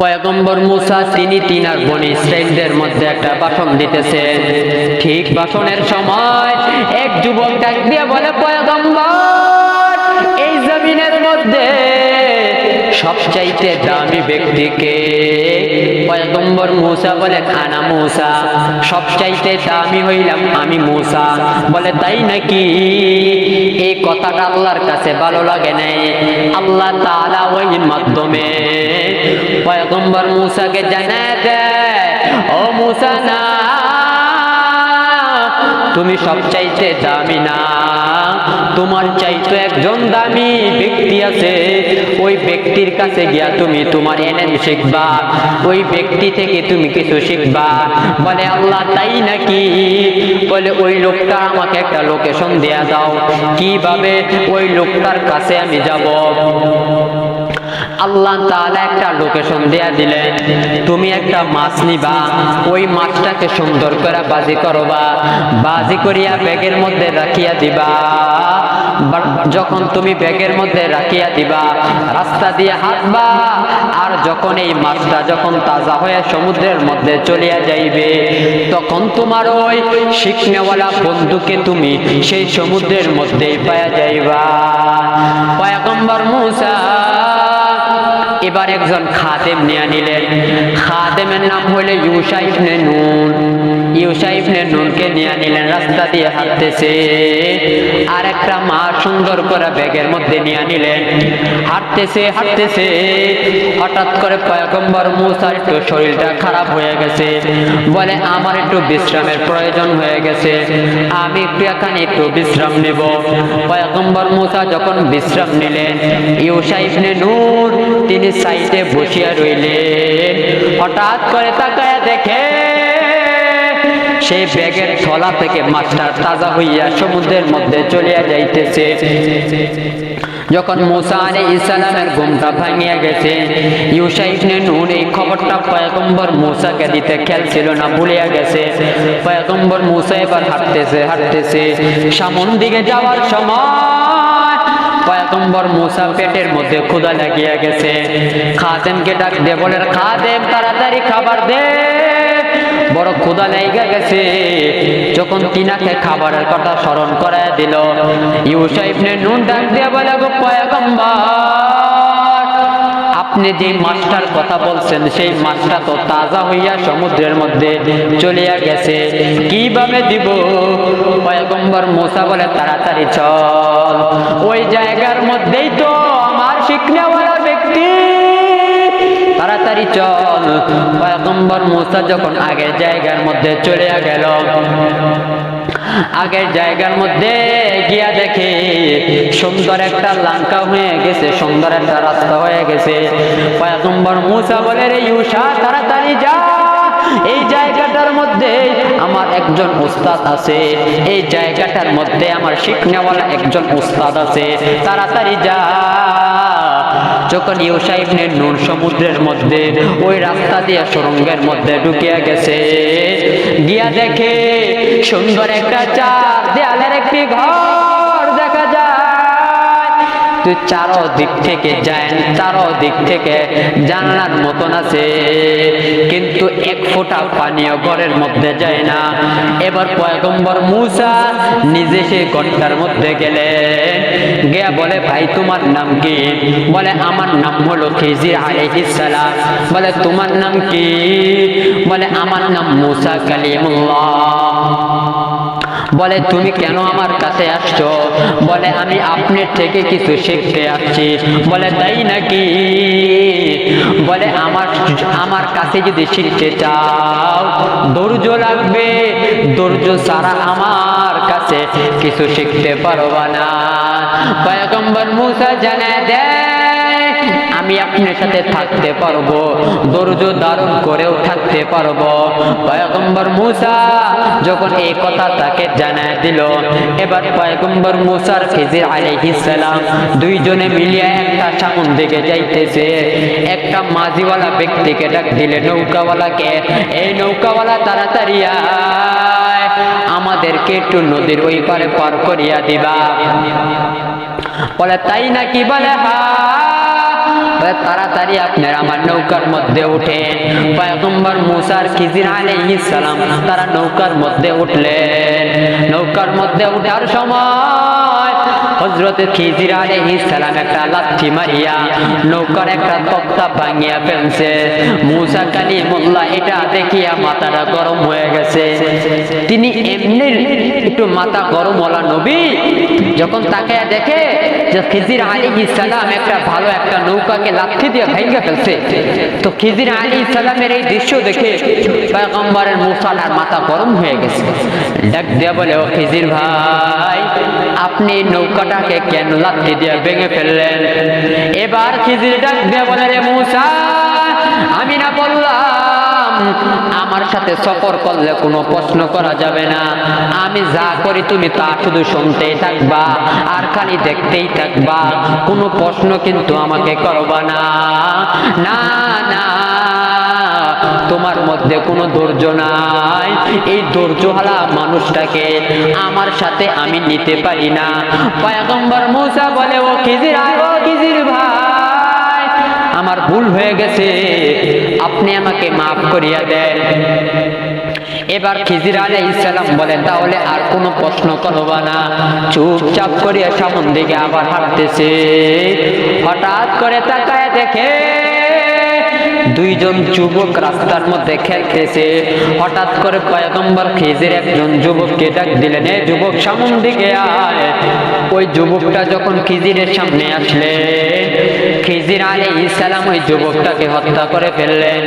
পয়গম্বর মুসা তিনি তিনার বনি ইসরায়েলদের মধ্যে একটা ভাষণ দিতেছেন। ঠিক ভাষণের সময় এক যুবক ডাক দিয়ে বলে, পয়গম্বর, এই জমিনের মধ্যে সবচাইতে দামি ব্যক্তিকে? পয়গম্বর মুসা বলে, খানা মুসা, সবচাইতে দামি হইলাম আমি মুসা। বলে, তাই নাকি? এই কথাটা আল্লাহর কাছে ভালো লাগে নাই। আল্লাহ তাআলা ওই মাধ্যমে পয়গম্বর মুসাকে জানায় দেয়, ও মুসা, না তুমি সবচাইতে দামি না। তোমার চাইতে একজন দামি ব্যক্তি আছে। ওই ব্যক্তির কাছে গিয়া তুমি তোমার এলেন শিখবা। ওই ব্যক্তি থেকে তুমি কিছু শিখবা। বলে, আল্লাহ, তাই নাকি? বলে, ওই লোকটা আমাকে একটা লোকেশন দেয়া দাও। কীভাবে ওই লোকটার কাছে আমি যাব? আল্লাহ তাআলা একটা লোকেশন দেয়া দিলেন। তুমি একটা মাছ নিবা, ওই মাছটাকে সুন্দর করে বাজি করবা, বাজি করিয়া ব্যাগের মধ্যে রাখিয়া দিবা। যখন তুমি ব্যাগের মধ্যে রাখিয়া দিবা, রাস্তা দিয়ে হাঁটবা, আর যখন এই মাছটা যখন তাজা হয়ে সমুদ্রের মধ্যে চলিয়া যাইবে, তখন তোমার ওই শিখনেওয়ালা বন্ধুকে তুমি সেই সমুদ্রের মধ্যেই পাওয়া যাইবা। পয়গম্বর মুসা এবার একজন খাদেম নিয়ে নিলেন। খাদেমের নাম হইলে ইউসা ইবনে নুন। ইউসা ইবনে নুনকে নিয়ে নিলেন, রাস্তা দিয়ে হাঁটতেছে। আর একটা মা সুন্দর করে ব্যাগের মধ্যে নিয়ে নিলেন। হাঁটতেছে হাঁটতেছে। হঠাৎ করে পয়গম্বর মুসার একটু শরীরটা খারাপ হয়ে গেছে। বলে, আমার একটু বিশ্রামের প্রয়োজন হয়ে গেছে। আমি একটু এখানে একটু বিশ্রাম নেব। পয়গম্বর মুসা যখন বিশ্রাম নিলেন ইউসা ইবনে নূর তিনি সাইডে বসিয়া রইলেন। হঠাৎ করে তাকায় দেখে সেই ব্যাগের থলা থেকে মাছটা তাজা হইয়া সমুদ্রের মধ্যে চলিয়া যাইতেছে। যখন মুসা আলী ইসলামের ঘুমটা ভাঙিয়া গেছে ইউসা ইবনে নুন এই খবরটা পয়গম্বর মুসাকে দিতে খেয়াল ছিল না, ভুলিয়া গেছে। পয়গম্বর মুসা এবার হাঁটতেছে হাঁটতেছে। সামন দিকে যাওয়ার সময় পয়গম্বর মুসা পেটের মধ্যে ক্ষুধা লাগিয়া গেছে। খাদেমকে ডাক দে, বলে, খাদেম, তাড়াতাড়ি খাবার দে। বড় ক্ষুধা লেগে গেছে। যখন তিনাকে খাবারের কথা স্মরণ করায় দিল, ইউসা ইবনে নুন ডাক দিয়ে বলে, গো পয়গম্বর, আপনি যে মাছটার কথা বলছেন, সেই মাছটা তো তাজা হইয়া সমুদ্রের মধ্যে চলিয়া গেছে। কীভাবে দিব? পয়গম্বর মোসা বলে, তাড়াতাড়ি চল। ওই জায়গার মধ্যেই তো আমার শিখনেওয়ালা ব্যক্তি। তাড়াতাড়ি চল। পয়গম্বর মুসা যখন আগের জায়গার মধ্যে চলে গেল, আগের জায়গার মধ্যে গিয়া দেখে সুন্দর একটা লাঙ্কা হয়ে গেছে, সুন্দর একটা রাস্তা হয়ে গেছে। পয়গম্বর মুসা বলে, রে ইউসা, তাড়াতাড়ি যা। এই জায়গাটার মধ্যে আমার একজন উস্তাদ আছে। এই জায়গাটার মধ্যে আমার শিখনেওয়ালা একজন উস্তাদ আছে। তাড়াতাড়ি যা। যখন ইউসা ইবনে নুন সমুদ্রের মধ্যে, ওই রাস্তা দিয়ে সুরঙ্গের মধ্যে ঢুকিয়া গেছে, গিয়া দেখে সুন্দর একটা চার দেয়ালের একটি ঘর। তুই চারো দিক থেকে যায় চারো দিক থেকে জানলার মতন আছে। কিন্তু এক ফোঁটা পানীয় ঘরের মধ্যে যায় না। এবার পয়গম্বর মুসা নিজে সেই ঘরটার মধ্যে গেলে গিয়া বলে, ভাই, তোমার নাম কি? বলে, আমার নাম হলো খিজির আলাইহিস সালাম। বলে, তোমার নাম কি? বলে, আমার নাম মুসা কালিমুল্লাহ। বলে, তুমি কেন আমার কাছে আসছো? বলে, আমি আপনার থেকে কিছু শিখতে আসছি। বলে, তাই নাকি? বলে, আমার আমার কাছে যদি শিখতে চাও, ধৈর্য লাগবে। ধৈর্য ছাড়া আমার কাছে কিছু শিখতে পারবা না। পয়গম্বর মুসা জানা দেয় আমি আপনার সাথে থাকতে পারব। ধৈর্য ধারণ করেও থাকতে পারব। পয়গম্বর মুসা যখন এই কথা তাকে জানায় দিল, এবার পয়গম্বর মুসার আলাইহিস সালাম দুইজনে মিলিয়ে একটা সামন দিকে যাইতেছে। একটা মাঝিওয়ালা ব্যক্তিকে ডাক দিলে, নৌকাওয়ালাকে, এই নৌকাওয়ালা তাড়াতাড়ি আমাদেরকে একটু নদীর ওই পারে পার করিয়া দিবা। বলে, তাই নাকি বলে হা বলে তাড়াতাড়ি আপনারা আমার নৌকার মধ্যে উঠেন পয়গম্বর মুসার খিজির আলাইহিস সালাম তারা নৌকার মধ্যে উঠলেন নৌকার মধ্যে উঠার সময় হজরত খিজির আলাইহিস সালাম একটা লাঠি মারিয়া নৌকার একটা তক্তা ভাঙিয়া ফেলছে। মুসা কালিমুল্লাহ এটা দেখিয়া মাথাটা গরম হয়ে গেছে। তিনি এমনি একটু মাথা গরম হলা নবী। যখন তাকে দেখে যে খিজির আলাইহিস সালাম একটা ভালো একটা নৌকাকে লাঠি দিয়ে ভেঙে ফেলছে, তো খিজির আলাইহিস সালামের এই দৃশ্য দেখে পয়গম্বরের মুসার মাথা গরম হয়ে গেছে। ডাক দিয়া বলে, ও খিজির ভাই, আপনি নৌকাটাকে কেন লাঠি দিয়ে ভেঙে ফেললেন? এবার খিজির ডাক দিয়ে বলে, রে মুসা, আমি না বললাম, আমার সাথে সফর করলে কোনো প্রশ্ন করা যাবে না। আমি যা করি তুমি তা শুধু শুনতেই থাকবা আর খালি দেখতেই থাকবা। কোনো প্রশ্ন কিন্তু আমাকে করবা না। না না তোমার মধ্যে কোনো ধৈর্য নাই। এই ধৈর্যহারা মানুষটাকে আমার সাথে আমি নিতে পারি না। পয়গম্বর মুসা বলে, ও খিজির ও খিজির ভাই, আমার ভুল হয়ে গেছে। আপনি আমাকে মাফ করিয়া দেন। এবার খিজির আলাই ইসলাম বলেন, তাহলে আর কোনো প্রশ্ন করবা না। চুপচাপ করিয়া সামন দিকে আবার হাঁটতেছে। হঠাৎ করে তাকায় দেখে দুইজন যুবক রাস্তার মধ্যে খেলতেছে হঠাৎ করে পয়গম্বর খিজির একজন যুবককে ডাক দিলেন যুবক, সামন দিকে আয়। ওই যুবকটা যখন খিজিরের সামনে আসলে, খিজির আলী ইসালাম ওই যুবকটাকে হত্যা করে ফেললেন।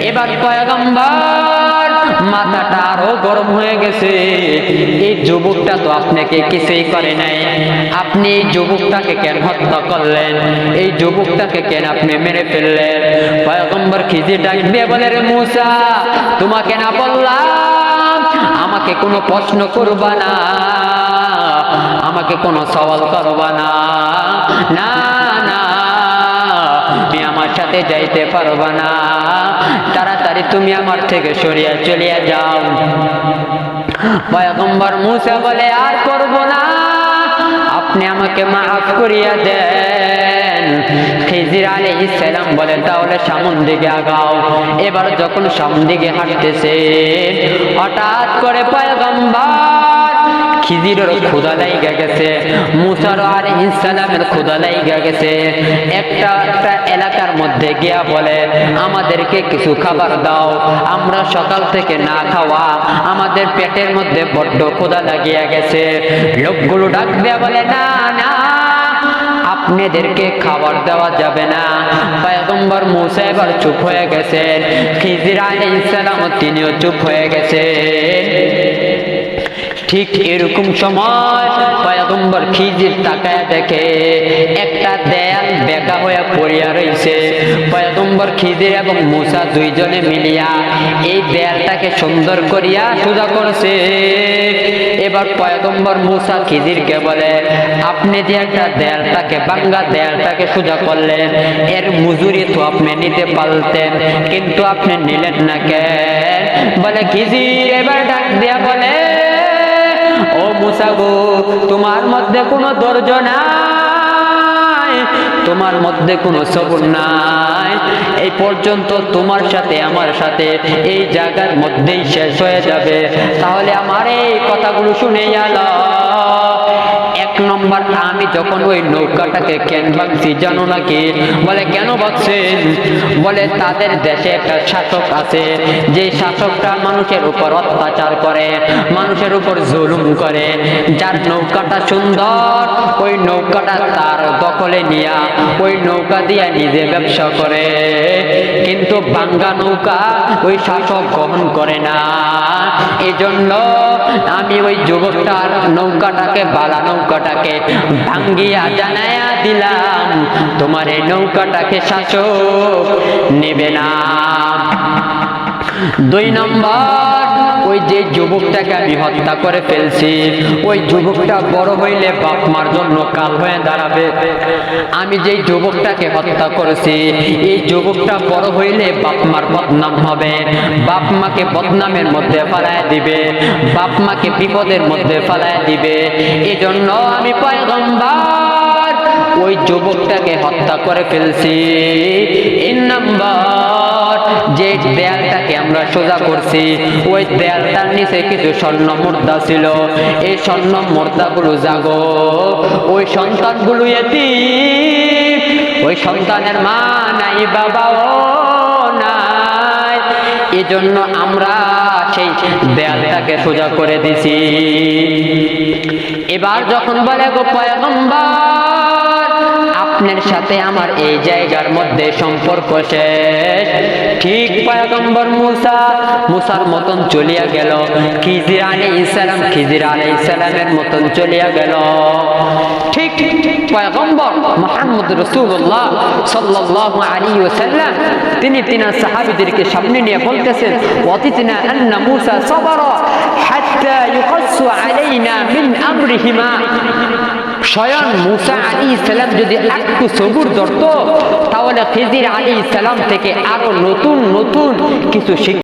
এবার পয়গম্বর মাথাটা আরও গরম হয়ে গেছে। এই যুবকটা তো আপনাকে কিছুই করে নাই। আপনি এই যুবকটাকে কেন হত্যা করলেন? এই যুবকটাকে কেন আপনি মেরে ফেললেন? পয়গম্বর দিয়ে বলে রে তোমাকে না বললাম, আমাকে কোনো প্রশ্ন করবা না, আমাকে কোনো সওয়াল করবা না। না না সাথে যাইতে পারবা না। তাড়াতাড়ি তুমি আমার থেকে সরিয়া চলিয়া যাও। পয়গম্বর মুসা বলে, আর করব না। আপনি আমাকে মাফ করিয়া দেন। ইসলাম বলে, তাহলে সামন দিকে আগাও। এবার যখন সামন দিকে হাঁটতেছে, হঠাৎ করে পয়গম্বর খিজিরের ক্ষুদা লাইগা গেছে, মুসার আর ইসলামের ক্ষুদা লাইগা গেছে। একটা একটা এলাকার মধ্যে গিয়া বলে, আমাদেরকে কিছু খাবার দাও, আমরা সকাল থেকে না খাওয়া, আমাদের পেটের মধ্যে বড্ড ক্ষুদা লাগিয়া গেছে। লোকগুলো ডাক বলে, না না, আপনাদেরকে খাবার দেওয়া যাবে না। পয়গম্বর মুসা এবার চুপ হয়ে গেছেন, খিজির আলাইহিস তিনিও চুপ হয়ে গেছেন। ঠিক এরকম সময় পয়গম্বর খিজির তাকায় দেখে, একটা দেয়াল বেকা হয়ে পড়িয়া রইছে। পয়গম্বর খিজির এবং মুসা দুইজনে মিলিয়া এই দেয়ালটাকে সুন্দর করিয়া সোজা করছে। এবার পয়গম্বর মুসা খিজিরকে বলে, আপনি যে একটা দেয়ালটাকে, বাঙ্গা দেয়ালটাকে সোজা করলেন, এর মজুরি তো আপনি নিতে পারতেন, কিন্তু আপনি নিলেন না কেন? বলে, খিজির, এবার ডাক দিয়া বলে ও মুসা গো তোমার মধ্যে কোনো দর্জ নাই, তোমার মধ্যে কোনো সবর নাই। এই পর্যন্ত তোমার সাথে, আমার সাথে এই জায়গার মধ্যেই শেষ হয়ে যাবে। তাহলে আমার এই কথাগুলো শুনে এক নম্বর আমি যখন ওই নৌকাটাকে কেন ভাবছি জানো নাকি বলে, কেন ভাবছেন বলে, তাদের দেশে একটা শাসক আছে, যে শাসকটা মানুষের উপর অত্যাচার করে, মানুষের উপর জুলুম করে। যার নৌকাটা সুন্দর, ওই নৌকাটা তার দখলে নিয়া, ওই নৌকা দিয়া নিজে ব্যবসা করে। কিন্তু বাঙ্গা নৌকা ওই শাসক গ্রহণ করে না। এজন্য আমি ওই যুবকটার নৌকাটাকে, বালা নৌকাটাকে ভাঙ্গিয়া জানায়া দিলাম। তোমার এই নৌকাটাকে শাসক নেবে না। দুই নম্বর ওই যে যুবকটাকে আমি হত্যা করে ফেলছি, ওই যুবকটা বড় হইলে বাপ মার জন্য কাল হয়ে দাঁড়াবে। আমি যে যুবকটাকে হত্যা করেছি, এই যুবকটা বড় হইলে বাপ মার বদনাম হবে। বাপ মাকে বদনামের মধ্যে ফেলায় দিবে, বাপ মাকে বিপদের মধ্যে ফেলায় দিবে। এজন্য আমি পয়গম্বর ওই যুবকটাকে হত্যা করে ফেলছি। তিন নম্বর, যে দেয়ালটাকে আমরা সোজা করছি। ওই দেয়ালটার নিচে কিছু স্বর্ণ মুদ্রা ছিল। এই স্বর্ণ মুদ্রাগুলো জাগো। ওই সন্তানগুলো এতিম। ওই সন্তানের মা নাই, বাবাও নাই। এজন্য আমরা সেই দেয়ালটাকে সোজা করে দিছি। এবার যখন বলে গো পয়গম্বর আপনার সাথে আমার এই জায়গার মধ্যে সম্পর্ক শেষ। ঠিক পয়গম্বর মুসা মুসার মতন চলিয়া গেল। খিজির আলী ইসলাম খিজির আলী ইসলামের মতন চলিয়া গেল। ঠিক পয়গম্বর মোহাম্মদ রসুল্লাহ সাল্লাল্লাহু আলাইহি ওয়াসাল্লাম তিনি তিনার সাহাবিদেরকে সামনে নিয়ে বলতেছেন ওয়াতিতনা আন্না মুসা সবার হাত্তা ইউকাসসু আলাইনা মিন আমরিহিমা। স্বয়ং মুসা আলী ইসলাম যদি একটু সবুর ধরত, তাহলে খিজির আলী ইসলাম থেকে আরও নতুন নতুন কিছু শিক্ষা